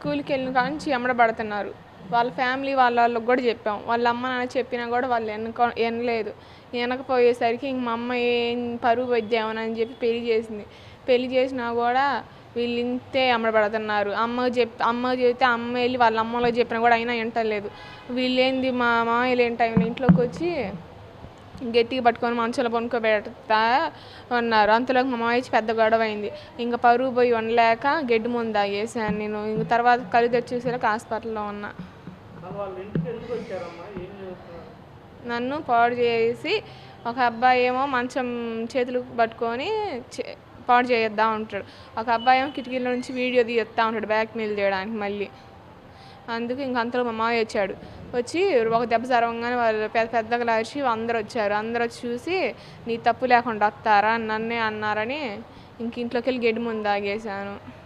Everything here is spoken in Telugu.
స్కూల్కి వెళ్ళిన కాంచి ఎమ్మడబడుతున్నారు వాళ్ళ ఫ్యామిలీ వాళ్ళ వాళ్ళకి కూడా చెప్పాం. వాళ్ళ అమ్మ నాన్న చెప్పినా కూడా వాళ్ళు వెనక వినలేదు ఎనకపోయేసరికి ఇంక మా అమ్మ ఏం పరువు వద్దామని చెప్పి పెళ్ళి చేసింది. పెళ్ళి చేసినా కూడా వీళ్ళు ఇంతే అమ్మడబడుతున్నారు అమ్మ చెప్ అమ్మ చెబితే అమ్మ వెళ్ళి వాళ్ళ అమ్మలో చెప్పినా కూడా అయినా వింటలేదు. వీళ్ళేంది మా మామయ్యలు ఏంటి ఆయన ఇంట్లోకి వచ్చి గట్టిగా పట్టుకొని మంచంలో పనుకోబెడతా ఉన్నారు అంతలోకి మా మామయ్య పెద్ద గొడవ అయింది. ఇంకా పరువు పోయి ఉండలేక గడ్డి ముందు తాగేసాను నేను. ఇంక తర్వాత కళ్ళు తెచ్చేసరికి హాస్పిటల్లో ఉన్నా. నన్ను పాడు చేసి ఒక అబ్బాయి ఏమో మంచం చేతులు పట్టుకొని పాడు చేయొద్దా ఉంటాడు ఒక అబ్బాయి ఏమో కిటికీల నుంచి వీడియో తీయొత్తా ఉంటాడు బ్యాక్ మెయిల్ చేయడానికి మళ్ళీ. అందుకు ఇంక అంతలో మా మామయ్య వచ్చాడు. వచ్చి ఒక దెబ్బ జరగగానే వాళ్ళు పెద్ద పెద్దగా లాచి అందరు వచ్చారు. అందరు వచ్చి చూసి నీ తప్పు లేకుండా వస్తారా? నన్నే అన్నారని ఇంక ఇంట్లోకి వెళ్ళి గడ్డి ముందు ఆగేశాను.